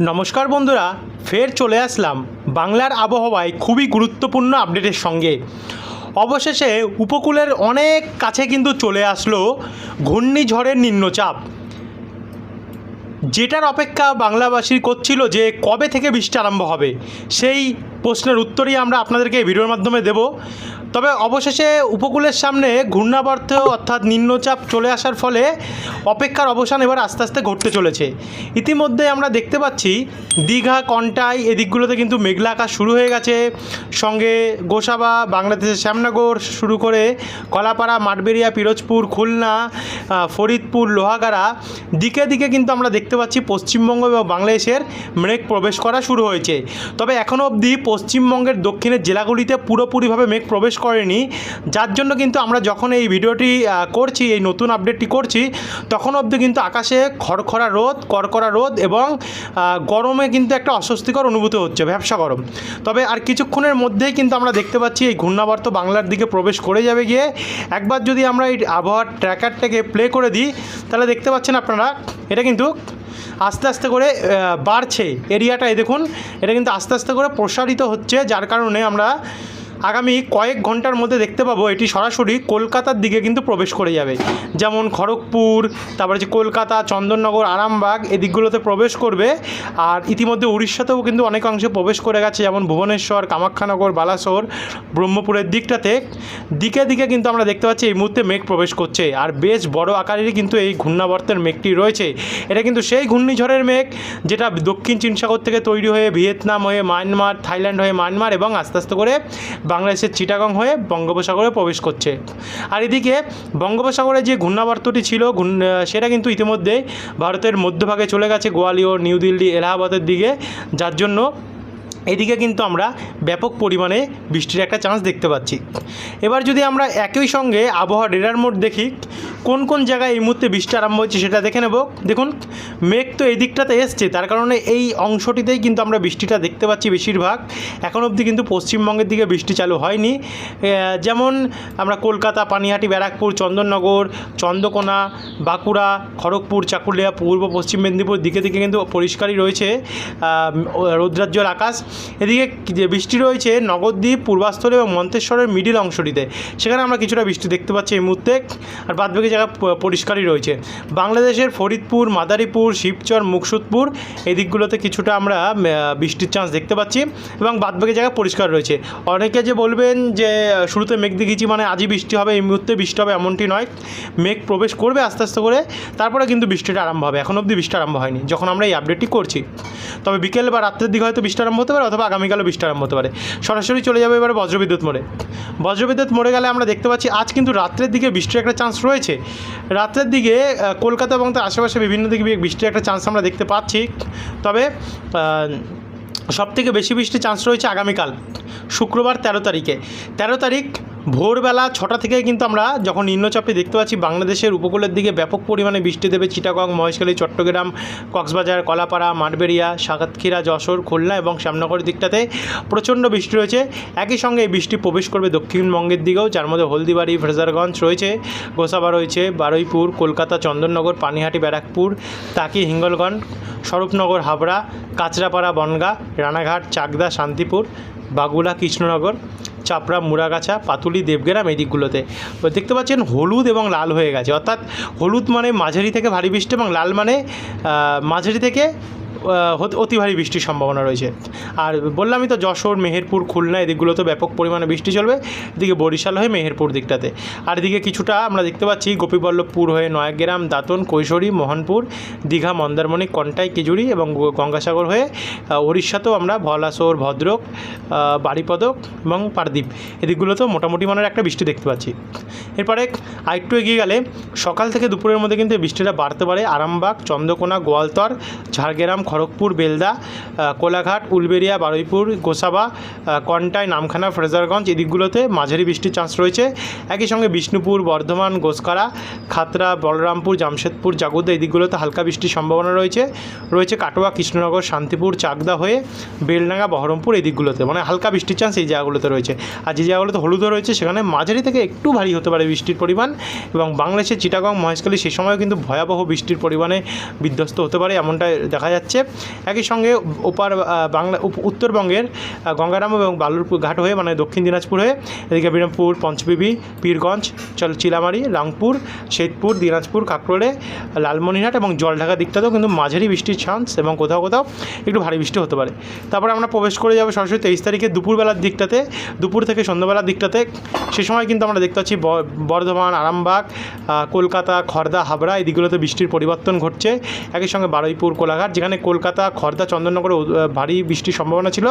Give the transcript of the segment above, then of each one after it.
নমস্কার বন্ধুরা, ফের চলে আসলাম বাংলার আবহাওয়ায় খুবই গুরুত্বপূর্ণ আপডেটের সঙ্গে। অবশেষে উপকূলের অনেক কাছে কিন্তু চলে আসলো ঘূর্ণিঝড়ের নিম্নচাপ। যেটার অপেক্ষা বাংলাবাসী করছিল যে কবে থেকে বৃষ্টি আরম্ভ হবে, সেই প্রশ্নের উত্তরই আমরা আপনাদেরকে এই ভিডিওর মাধ্যমে দেব। তবে অবশেষে উপকূলের সামনে ঘূর্ণাবর্ত অর্থাৎ নিম্নচাপ চলে আসার ফলে অপেক্ষার অবসান এবার আস্তে আস্তে ঘটতে চলেছে। ইতিমধ্যে আমরা দেখতে পাচ্ছি, দীঘা, কন্টাই এদিকগুলোতে কিন্তু মেঘলা আকাশ শুরু হয়ে গেছে। সঙ্গে গোসাবা, বাংলাদেশের শ্যামনগর শুরু করে কলাপাড়া মাঠবেড়িয়া পিরোজপুর, খুলনা ফরিদপুর, লোহাগাড়া। দিকে দিকে কিন্তু আমরা দেখতে পাচ্ছি পশ্চিমবঙ্গ এবং বাংলাদেশের মেঘ প্রবেশ করা শুরু হয়েছে। তবে এখনও অবধি পশ্চিমবঙ্গের দক্ষিণের জেলাগুলিতে পুরোপুরিভাবে মেঘ প্রবেশ করেনি। যার জন্য কিন্তু আমরা যখন এই ভিডিওটি করছি, এই নতুন আপডেটটি করছি, তখন অবধি কিন্তু আকাশে খড়খড়া রোদ, কড়কড়া রোদ এবং গরমে কিন্তু একটা অস্বস্তিকর অনুভূতি হচ্ছে ব্যবসা গরম। তবে আর কিছুক্ষণের মধ্যেই কিন্তু আমরা দেখতে পাচ্ছি এই ঘূর্ণাবর্ত বাংলার দিকে প্রবেশ করে যাবে গিয়ে। একবার যদি আমরা এই আবহাওয়ার ট্র্যাকারটাকে প্লে করে দিই, তাহলে দেখতে পাচ্ছেন আপনারা, এটা কিন্তু আস্তে আস্তে করে বাড়ছে এরিয়াটা দেখুন, এটা কিন্তু আস্তে আস্তে করে প্রসারিত হচ্ছে, যার কারণে আমরা আগামী কয়েক ঘণ্টার মধ্যে দেখতে পাবো এটি সরাসরি কলকাতার দিকে কিন্তু প্রবেশ করে যাবে। যেমন খড়গপুর, তারপরে যে কলকাতা, চন্দননগর, আরামবাগ এদিকগুলোতে প্রবেশ করবে। আর ইতিমধ্যে উড়িষ্যাতেও কিন্তু অনেকাংশে প্রবেশ করে গেছে, যেমন ভুবনেশ্বর, কামাখ্যানগর, বালাসোর, ব্রহ্মপুরের দিকটাতে। দিকে দিকে কিন্তু আমরা দেখতে পাচ্ছি এই মুহূর্তে মেঘ প্রবেশ করছে। আর বেশ বড় আকারেরই কিন্তু এই ঘূর্ণাবর্তের মেঘটি রয়েছে। এটা কিন্তু সেই ঘূর্ণিঝড়ের মেঘ যেটা দক্ষিণ চীন সাগর থেকে তৈরি হয়ে ভিয়েতনাম হয়ে মায়ানমার, থাইল্যান্ড হয়ে মায়ানমার এবং আস্তে আস্তে করে বাংলাদেশের চিটাগং হয়ে বঙ্গোপসাগরে প্রবেশ করছে। আর এদিকে বঙ্গোপসাগরে যে ঘূর্ণাবর্তটি ছিল সেটা কিন্তু ইতিমধ্যে ভারতের মধ্যভাগে চলে গেছে গোয়ালিয়র নিউ দিল্লি, এলাহাবাদের দিকে। যার জন্য এদিকে কিন্তু আমরা ব্যাপক পরিমাণে বৃষ্টির একটা চান্স দেখতে পাচ্ছি। এবার যদি আমরা একই সঙ্গে আবহাওয়া ডেরার মোড দেখি, কোন কোন জায়গায় এই মুহূর্তে বৃষ্টি আরম্ভ হচ্ছে সেটা দেখে নেব। দেখুন, মেঘ তো এই দিকটাতে এসছে, তার কারণে এই অংশটিতেই কিন্তু আমরা বৃষ্টিটা দেখতে পাচ্ছি বেশিরভাগ। এখন অবধি কিন্তু পশ্চিমবঙ্গের দিকে বৃষ্টি চালু হয়নি। যেমন আমরা কলকাতা, পানিহাটি, ব্যারাকপুর, চন্দননগর, চন্দ্রকোনা, বাঁকুড়া, খড়গপুর, চাকুলিয়া, পূর্ব, পশ্চিম মেদিনীপুর দিকে দিকে কিন্তু পরিষ্কারই রয়েছে। রৌদ্রাজ্জ্বল আকাশ। এদিকে যে বৃষ্টি রয়েছে, নগরদ্বীপ পূর্বাস্থল এবং মন্তেশ্বরের মিডিল অংশটিতে। সেখানে আমরা কিছুটা বৃষ্টি দেখতে পাচ্ছি এই মুহূর্তে। আর বাদবাকি জায়গা পরিষ্কারই রয়েছে। বাংলাদেশের ফরিদপুর, মাদারীপুর, শিবচর, মুকসুদপুর, এই দিকগুলোতে কিছুটা আমরা বৃষ্টির চান্স দেখতে পাচ্ছি এবং বাদবাকি জায়গা পরিষ্কার রয়েছে। অনেকে যে বলবেন যে শুরুতে মেঘ দেখিয়েছি মানে আজই বৃষ্টি হবে, এই মুহূর্তে বৃষ্টি হবে এমনটি নয়। মেঘ প্রবেশ করবে আস্তে আস্তে করে, তারপরে কিন্তু বৃষ্টিটা আরম্ভ হবে। এখন অবধি বৃষ্টি আরম্ভ হয়নি, যখন আমরা এই আপডেটটি করছি। তবে বিকেল বা রাত্রের দিকে হয়তো বৃষ্টি আরম্ভ হতে পারে অথবা আগামীকালও বৃষ্টি আরম্ভ হতে পারে। সরাসরি চলে যাবে এবারে বজ্রবিদ্যুৎ মোড়ে। বজ্রবিদ্যুৎ মোড়ে গেলে আমরা দেখতে পাচ্ছি আজ কিন্তু রাত্রের দিকে বৃষ্টির একটা চান্স রয়েছে। রাত্রের দিকে কলকাতা এবং তার আশেপাশে বিভিন্ন দিকে বৃষ্টির একটা চান্স আমরা দেখতে পাচ্ছি। তবে সবথেকে বেশি বৃষ্টির চান্স রয়েছে আগামীকাল, শুক্রবার তেরো তারিখে। তেরো তারিখ ভোরবেলা ছটা থেকে কিন্তু আমরা যখন নিম্নচাপটি দেখতে পাচ্ছি বাংলাদেশের উপকূলের দিকে ব্যাপক পরিমাণে বৃষ্টি দেবে চিটাগং, মহেশখালী, চট্টগ্রাম, কক্সবাজার, কলাপাড়া, মাঠবেড়িয়া, সাতক্ষীরা, যশোর, খুলনা এবং শ্যামনগরের দিকটাতে প্রচণ্ড বৃষ্টি রয়েছে। একই সঙ্গে এই বৃষ্টি প্রবেশ করবে দক্ষিণবঙ্গের দিকেও, যার মধ্যে হলদিবাড়ি ফ্রেজারগঞ্জ রয়েছে, গোসাবা রয়েছে, বারুইপুর, কলকাতা, চন্দননগর, পানিহাটি, ব্যারাকপুর, তাকি, হিঙ্গলগঞ্জ, স্বরূপনগর, হাবড়া, কাঁচরাপাড়া, বনগা, রানাঘাট, চাকদা, শান্তিপুর বাগুলা কৃষ্ণনগর চাপড়া, মুড়াগাছা, পাতুলি, দেবগ্রাম এই দিকগুলোতে। দেখতে পাচ্ছেন হলুদ এবং লাল হয়ে গেছে। অর্থাৎ হলুদ মানে মাঝারি থেকে ভারী বৃষ্টি এবং লাল মানে মাঝারি থেকে অতি ভারী বৃষ্টির সম্ভাবনা রয়েছে। আর বললামই তো যশোর, মেহেরপুর, খুলনা, এদিকগুলোতে ব্যাপক পরিমাণে বৃষ্টি চলবে। এদিকে বরিশাল হয়ে মেহেরপুর দিকটাতে। আর এদিকে কিছুটা আমরা দেখতে পাচ্ছি গোপীবল্লভপুর হয়ে নয়াগ্রাম, দাঁতন, কৈশোরী, মোহনপুর, দীঘা, মন্দারমণি, কন্টাই কিজুরি এবং গঙ্গাসাগর হয়ে উড়িষ্যাতেও আমরা ভলাসোর, ভদ্রক বাড়িপদক এবং পারদ্বীপ এদিকগুলোতেও মোটামুটি মানের একটা বৃষ্টি দেখতে পাচ্ছি। এরপরে আরেকটু এগিয়ে গেলে সকাল থেকে দুপুরের মধ্যে কিন্তু বৃষ্টিটা বাড়তে পারে। আরামবাগ, চন্দ্রকোনা, গোয়ালতর, ঝাড়গ্রাম খড়গপুর, বেলদা কোলাঘাট, উলবেড়িয়া, বারুইপুর, গোসাবা কন্টাই, নামখানা, ফ্রেজারগঞ্জ এদিকগুলোতে মাঝারি বৃষ্টির চান্স রয়েছে। একই সঙ্গে বিষ্ণুপুর, বর্ধমান গোসকারা খাতরা, বলরামপুর, জামশেদপুর, জাগুদা এই দিকগুলোতে হালকা বৃষ্টির সম্ভাবনা রয়েছে। রয়েছে কাটোয়া, কৃষ্ণনগর, শান্তিপুর, চাকদা হয়ে বেলডাঙ্গা, বহরমপুর এই দিকগুলোতে। মানে হালকা বৃষ্টির চান্স এই জায়গাগুলোতে রয়েছে। আর যে জায়গাগুলোতে হলুদও রয়েছে, সেখানে মাঝারি থেকে একটু ভারী হতে পারে বৃষ্টির পরিমাণ এবং বাংলাদেশের চিটাগং, মহেশখালী সে সময়ও কিন্তু ভয়াবহ বৃষ্টির পরিমাণে বিধ্বস্ত হতে পারে এমনটা দেখা যাচ্ছে। একই সঙ্গে ওপার বাংলা উত্তরবঙ্গের গঙ্গারাম এবং বালুরপুর ঘাট হয়ে মানে দক্ষিণ দিনাজপুর হয়ে, এদিকে বিরামপুর, পঞ্চবিবি, পীরগঞ্জ, চল, চিলামারি, রাংপুর, শেতপুর, দিনাজপুর, কাকরোলে, লালমনিরহাট এবং জলঢাকা দিকটাতেও কিন্তু মাঝারি বৃষ্টির চান্স এবং কোথাও কোথাও একটু ভারী বৃষ্টি হতে পারে। তারপরে আমরা প্রবেশ করে যাব সরাসরি তেইশ তারিখে দুপুরবেলার দিকটাতে, দুপুর থেকে সন্ধ্যাবেলার দিকটাতে। সে সময় কিন্তু আমরা দেখতে পাচ্ছি বর্ধমান, আরামবাগ কলকাতা খড়দা হাবড়া এই দিকগুলোতে বৃষ্টির পরিবর্তন ঘটছে। একই সঙ্গে বারুইপুর, কোলাঘাট, যেখানে কলকাতা খড়দা চন্দননগরে ভারী বৃষ্টির সম্ভাবনা ছিল।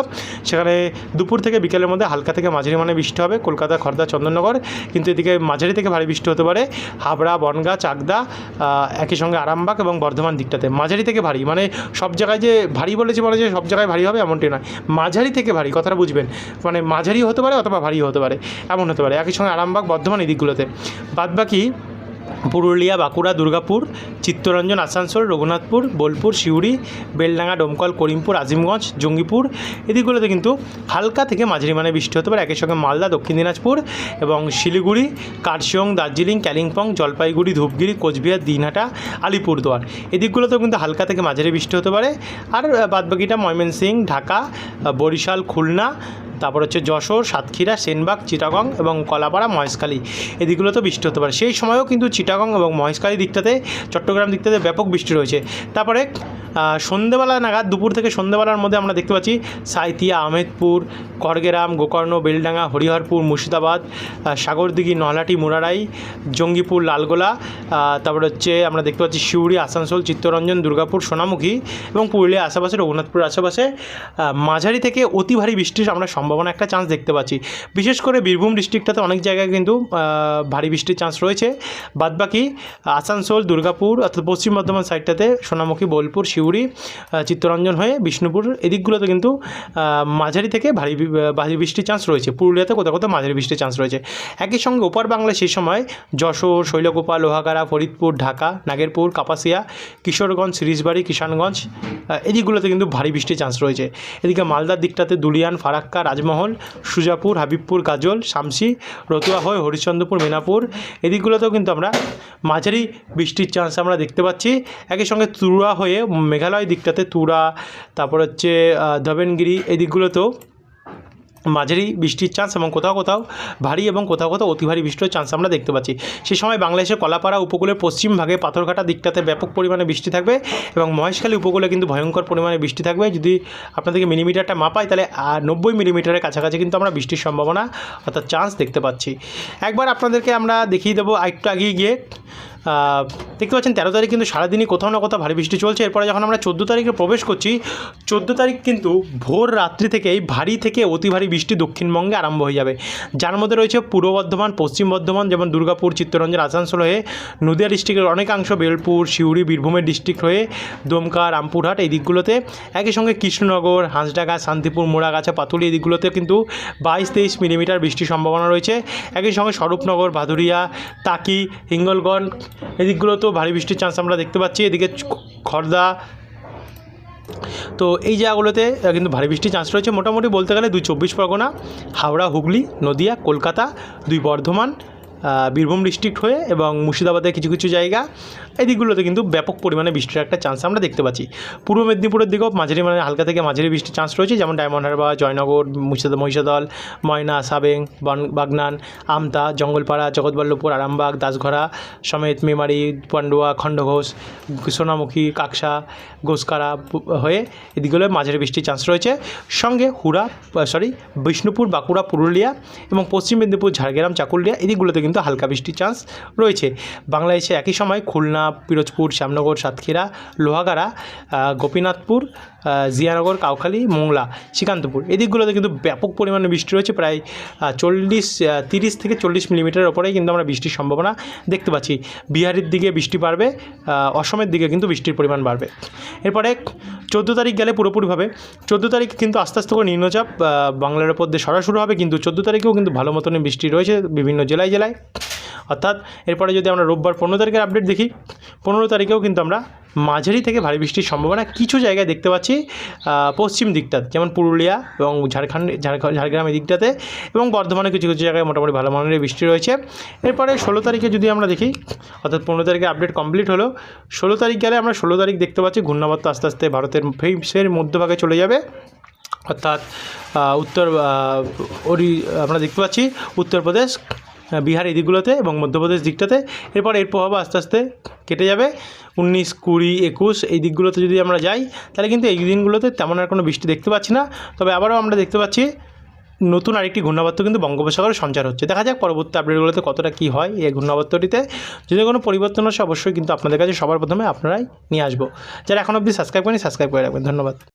সেখানে দুপুর থেকে বিকেলের মধ্যে হালকা থেকে মাঝারি মানে বৃষ্টি হবে। কলকাতা খড়দা চন্দননগর, কিন্তু এদিকে মাঝারি থেকে ভারী বৃষ্টি হতে পারে। হাবড়া, বনগা, চাকদা একই সঙ্গে আরামবাগ এবং বর্ধমান দিকটাতে। মাঝারি থেকে ভারী মানে সব জায়গায় যে ভারী বলেছে বলে যে সব জায়গায় ভারী হবে এমনটি নয়। মাঝারি থেকে ভারী, কথাটা বুঝবেন। মানে মাঝারি হতে পারে অথবা ভারী হতে পারে, এমন হতে পারে। একই সঙ্গে আরামবাগ, বর্ধমান এই দিকগুলোতে। বাদবাকি পুরুলিয়া, বাঁকুড়া, দুর্গাপুর, চিত্তরঞ্জন, আসানসোল, রঘুনাথপুর, বোলপুর, সিউড়ি, বেলডাঙ্গা, ডোমকল, করিমপুর, আজিমগঞ্জ, জঙ্গিপুর এদিকগুলোতে কিন্তু হালকা থেকে মাঝারি মানে বৃষ্টি হতে পারে। একই সঙ্গে মালদা, দক্ষিণ দিনাজপুর এবং শিলিগুড়ি, কার্শিয়ং, দার্জিলিং কালিম্পং জলপাইগুড়ি, ধূপগিরি, কোচবিহার, দিনহাটা, আলিপুরদুয়ার এদিকগুলোতেও কিন্তু হালকা থেকে মাঝারি বৃষ্টি হতে পারে। আর বাদবাকিটা ময়মনসিং ঢাকা, বরিশাল, খুলনা তারপর হচ্ছে যশোর, সাতক্ষীরা, সেনবাগ, চিটাগং এবং কলাপাড়া, মহেশখালী। এদিকগুলোতে বৃষ্টি হতে পারে। সেই সময়ও কিন্তু চিটাগং এবং মহেশখালী দিকটাতে, চট্টগ্রাম দিকটাতে ব্যাপক বৃষ্টি রয়েছে। তারপরে সন্ধেবেলা নাগাদ, দুপুর থেকে সন্ধেবেলার মধ্যে আমরা দেখতে পাচ্ছি সাঁইথিয়া, আহমেদপুর করগেরাম গোকর্ণ, বেলডাঙ্গা, হরিহরপুর, মুর্শিদাবাদ সাগরদিঘি, নলহাটি, মুরারাই, জঙ্গিপুর, লালগোলা তারপরে হচ্ছে আমরা দেখতে পাচ্ছি সিউড়ি আসানসোল, চিত্তরঞ্জন, দুর্গাপুর, সোনামুখী এবং পুরুলিয়া আশেপাশে, রঘুনাথপুরের আশেপাশে মাঝারি থেকে অতি ভারী বৃষ্টির আমরা সম্ভাবনা একটা চান্স দেখতে পাচ্ছি। বিশেষ করে বীরভূম ডিস্ট্রিক্টটাতে অনেক জায়গায় কিন্তু ভারী বৃষ্টির চান্স রয়েছে। বাদবাকি আসানসোল দুর্গাপুর অর্থাৎ পশ্চিম বর্ধমান সাইডটাতে সোনামুখী বোলপুর আহ, চিত্তরঞ্জন হয়ে বিষ্ণুপুর এদিকগুলোতে কিন্তু মাঝারি থেকে ভারী ভারী বৃষ্টির চান্স রয়েছে। পুরুলিয়াতে কোথাও কোথাও মাঝারি বৃষ্টির চান্স রয়েছে। একই সঙ্গে ওপার বাংলায় সেই সময় যশোর শৈলকুপা লোহাগাড়া ফরিদপুর ঢাকা নাগেরপুর কাপাসিয়া কিশোরগঞ্জ সিরিজবাড়ি কিষানগঞ্জ এদিকগুলোতে কিন্তু ভারী বৃষ্টির চান্স রয়েছে। এদিকে মালদার দিকটাতে দুলিয়ান, ফারাক্কা, রাজমহল, সুজাপুর, হাবিবপুর গাজল শামসি, রতুয়া হয়ে হরিশ্চন্দ্রপুর, মেনাপুর। এদিকগুলোতেও কিন্তু আমরা মাঝারি বৃষ্টির চান্স আমরা দেখতে পাচ্ছি। একই সঙ্গে তুরা হয়ে মেঘালয় দিকটাতে তুরা, তারপর হচ্ছে ধবেনগিরি এই দিকগুলোতেও মাঝারি বৃষ্টির চান্স এবং কোথাও কোথাও ভারী এবং কোথাও কোথাও অতি ভারী বৃষ্টির চান্স আমরা দেখতে পাচ্ছি। সেই সময় বাংলাদেশের কলাপাড়া উপকূলের পশ্চিম ভাগে পাথরঘাটা দিকটাতে ব্যাপক পরিমাণে বৃষ্টি থাকবে এবং মহেশখালী উপকূলে কিন্তু ভয়ঙ্কর পরিমাণে বৃষ্টি থাকবে। যদি আপনাদেরকে মিলিমিটারটা মাপাই, তাহলে নব্বই মিলিমিটারের কাছাকাছি কিন্তু আমরা বৃষ্টির সম্ভাবনা অর্থাৎ চান্স দেখতে পাচ্ছি। একবার আপনাদেরকে আমরা দেখিয়ে দেবো একটু আগিয়ে গিয়ে দেখতে পাচ্ছেন, তেরো তারিখ কিন্তু সারাদিনই কোথাও না কোথাও ভারী বৃষ্টি চলছে। এরপরে যখন আমরা চোদ্দ তারিখে প্রবেশ করছি, চোদ্দ তারিখ কিন্তু ভোর রাত্রি থেকেই ভারী থেকে অতি ভারী বৃষ্টি দক্ষিণবঙ্গে আরম্ভ হয়ে যাবে। যার মধ্যে রয়েছে পূর্ব বর্ধমান, পশ্চিম বর্ধমান যেমন দুর্গাপুর, চিত্তরঞ্জন, আসানসোল হয়ে নদিয়া ডিস্ট্রিক্টের অনেকাংশ, বেলপুর সিউড়ি বীরভূমের ডিস্ট্রিক্ট হয়ে দমকা, রামপুরহাট এই দিকগুলোতে। একই সঙ্গে কৃষ্ণনগর, হাঁসডাঙ্গা, শান্তিপুর, মোড়াগাছা, পাতুলি এই দিকগুলোতে কিন্তু বাইশ তেইশ মিলিমিটার বৃষ্টির সম্ভাবনা রয়েছে। একই সঙ্গে স্বরূপনগর, ভাদুরিয়া তাকি হিঙ্গলগঞ্জ এদিকগুলোতেও ভারী বৃষ্টির চান্স আমরা দেখতে পাচ্ছি। এদিকে খর্দা। তো এই জায়গাগুলোতে কিন্তু ভারী বৃষ্টির চান্স রয়েছে। মোটামুটি বলতে গেলে দুই চব্বিশ পরগনা, হাওড়া, হুগলি, নদিয়া, কলকাতা, দুই বর্ধমান বীরভূম ডিস্ট্রিক্ট হয়ে এবং মুর্শিদাবাদের কিছু কিছু জায়গা, এই দিকগুলোতে কিন্তু ব্যাপক পরিমাণে বৃষ্টির একটা চান্স আমরা দেখতে পাচ্ছি। পূর্ব মেদিনীপুরের দিকেও মাঝারি মানে হালকা থেকে মাঝারি বৃষ্টির চান্স রয়েছে, যেমন ডায়মন্ড হারবার, জয়নগর মুর্শিদা মহিষাদল, ময়না, সাবেং বাগনান, আমতা, জঙ্গলপাড়া, জগৎবল্লভপুর, আরামবাগ দাসঘরা সমেত, মেমারি, পান্ডুয়া, খণ্ডঘোষ, সোনামুখী, কাকসা, গোসকারা হয়ে এদিকগুলো মাঝারি বৃষ্টির চান্স রয়েছে। সঙ্গে হুড়া সরি বিষ্ণুপুর, বাঁকুড়া, পুরুলিয়া এবং পশ্চিম মেদিনীপুর, ঝাড়গ্রাম, চাকুলিয়া এদিকগুলোতে কিন্তু হালকা বৃষ্টির চান্স রয়েছে। বাংলাদেশে একই সময় খুলনা পিরোজপুর শ্যামনগর সাতক্ষীরা লোহাগাড়া গোপীনাথপুর জিয়ানগর, কাউখালী, মোংলা শ্রীকান্তপুর এদিকগুলোতে কিন্তু ব্যাপক পরিমাণে বৃষ্টি রয়েছে প্রায় চল্লিশ তিরিশ থেকে চল্লিশ মিলিমিটারের ওপরেই কিন্তু আমরা বৃষ্টির সম্ভাবনা দেখতে পাচ্ছি। বিহারের দিকে বৃষ্টি বাড়বে অসমের দিকে কিন্তু বৃষ্টির পরিমাণ বাড়বে। এরপরে চোদ্দ তারিখ গেলে পুরোপুরিভাবে, চোদ্দ তারিখ কিন্তু আস্তে আস্তে করে নিম্নচাপ বাংলার ওপর দিয়ে সরাসরি হবে, কিন্তু চোদ্দ তারিখেও কিন্তু ভালো মতনই বৃষ্টি রয়েছে বিভিন্ন জেলায় জেলায়। অর্থাৎ এরপরে যদি আমরা রোববার পনেরো তারিখের আপডেট দেখি, পনেরো তারিখেও কিন্তু আমরা মাঝারি থেকে ভারী বৃষ্টির সম্ভাবনা কিছু জায়গায় দেখতে পাচ্ছি পশ্চিম দিকটাতে, যেমন পুরুলিয়া এবং ঝাড়খণ্ড ঝাড়গ্রাম এই দিকটাতে এবং বর্ধমানে কিছু কিছু জায়গায় মোটামুটি ভালো মানের বৃষ্টি রয়েছে। এরপরে ষোলো তারিখে যদি আমরা দেখি, অর্থাৎ পনেরো তারিখে আপডেট কমপ্লিট হলো, ষোলো তারিখ গেলে আমরা ষোলো তারিখ দেখতে পাচ্ছি ঘূর্ণাবর্ত আস্তে আস্তে ভারতের ফের মধ্যভাগে চলে যাবে। অর্থাৎ উত্তর ওরি আমরা দেখতে পাচ্ছি উত্তরপ্রদেশ বিহার এই দিকগুলোতে এবং মধ্যপ্রদেশ দিকটাতে। এরপর এর প্রভাব আস্তে আস্তে কেটে যাবে। উনিশ, কুড়ি, একুশ এই দিকগুলোতে যদি আমরা যাই, তাহলে কিন্তু এই দিনগুলোতে তেমন আর কোনো বৃষ্টি দেখতে পাচ্ছি না। তবে আবারও আমরা দেখতে পাচ্ছি নতুন আরেকটি ঘূর্ণাবর্ত কিন্তু বঙ্গোপসাগরে সঞ্চার হচ্ছে। দেখা যাক পরবর্তী আপডেটগুলোতে কতটা কী হয় এই ঘূর্ণাবর্তটিতে। যদি কোনো পরিবর্তন আসে, অবশ্যই কিন্তু আপনাদের কাছে সবার প্রথমে আপনারাই নিয়ে আসব। যারা এখন অবধি সাবস্ক্রাইব করেনি সাবস্ক্রাইব করে রাখবেন। ধন্যবাদ।